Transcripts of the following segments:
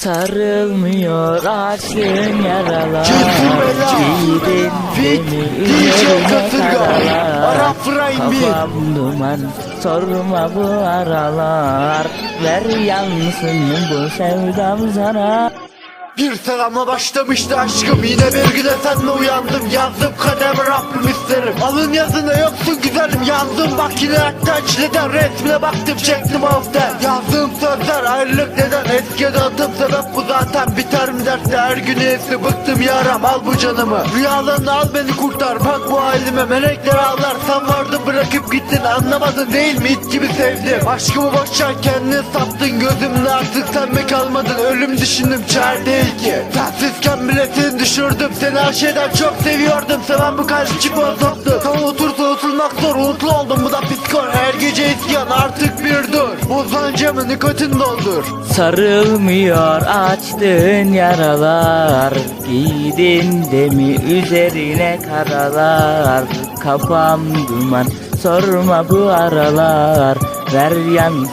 Sarılmıyor açtığın yaralar. Fit, beni üzerine karalar? Kafam duman sorma bu aralar. Ver yansın bu sevdam sana Bir selamla başlamıştı aşkım. Yine bir güne senle uyandım. Yazdım kademe Rabbim isterim Alın yazına yoksun güzelim. Yazdım bak yine hatta çileden Resmine baktım çektim hafta Yazdığım sözler ayrılık neden? Eskiye dağıtım sebep bu zaten. Biter mi dertte. Her gün iyisi Bıktım yaram. Al bu canımı. Rüyalarını al beni kurtar. Bak bu halime. Melekler ağlar. Sen vardın bırakıp gittin. Anlamadın değil mi? It gibi sevdim. Aşkımı boşver kendini sattın Gözümde artık sen mi kalmadın? Ölüm düşündüm. Değil ki. Sensizken bile seni düşürdüm Seni her şeyden çok seviyordum. Seven bu kalp çıkma soktu Sana otursa oturmak zor Umutlu oldum. Bu da psikor Her gece isyan artık bir dur. Bozan camı nikotin doldur. Sarılmıyor açtığın yaralar. Giydin de mi üzerine karalar? Kafam duman sorma bu aralar. Ver yansın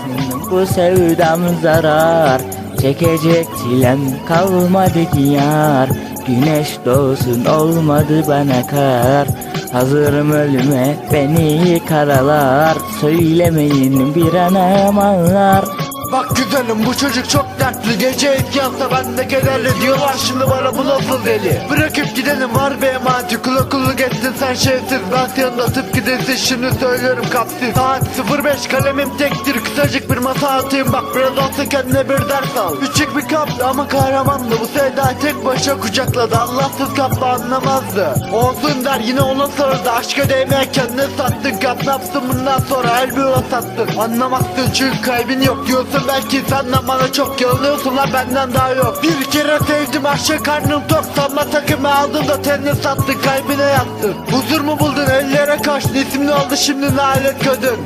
bu sevdam zarar Çekecek çilem kalmadı ki yar. Güneş doğsun olmadı bana kar. Hazırım ölüme beni karalar. Söylemeyin bir anam ağlar Bak güzelim bu çocuk çok dertli. Gece etkiyansa ben de kederli Diyorlar. Şimdi bana bu nasıl deli? Bırakıp gidelim var bir emaneti Kula kulluk ettin sen şeysiz Ben yanında tıpkı desi şimdi söylüyorum kapsiz Saat 05 kalemim tektir. Kısacık bir masa atayım. Bak Biraz olsa kendine bir ders al. Küçük bir kaplı ama kahramandı. Bu sevda tek başa kucakladı. Allahsız kaplı anlamazdı. Olsun der yine ona sarıldı Aşka değmeye kendini sattın. Kap ne yapsın bundan sonra? El bir sattın. Anlamazsın çünkü kalbin yok diyorsun Belki senden bana çok yanılıyorsun lan benden daha yok. Bir kere sevdim aşağı karnım tok. Sanma takımı aldın da tenini sattın Kalbine yattın. Huzur mu buldun ellere kaçtın İsmini oldu şimdi lanet kadın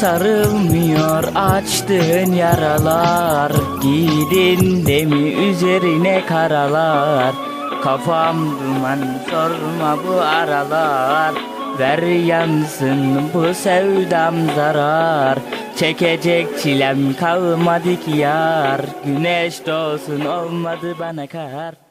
Sarılmıyor açtığın yaralar. Giydin de mi üzerine karalar. Kafam duman sorma bu aralar. Ver yansın bu sevdam zarar Çekecek çilem kalmadı ki yar. Güneş doğsun olmadı bana kar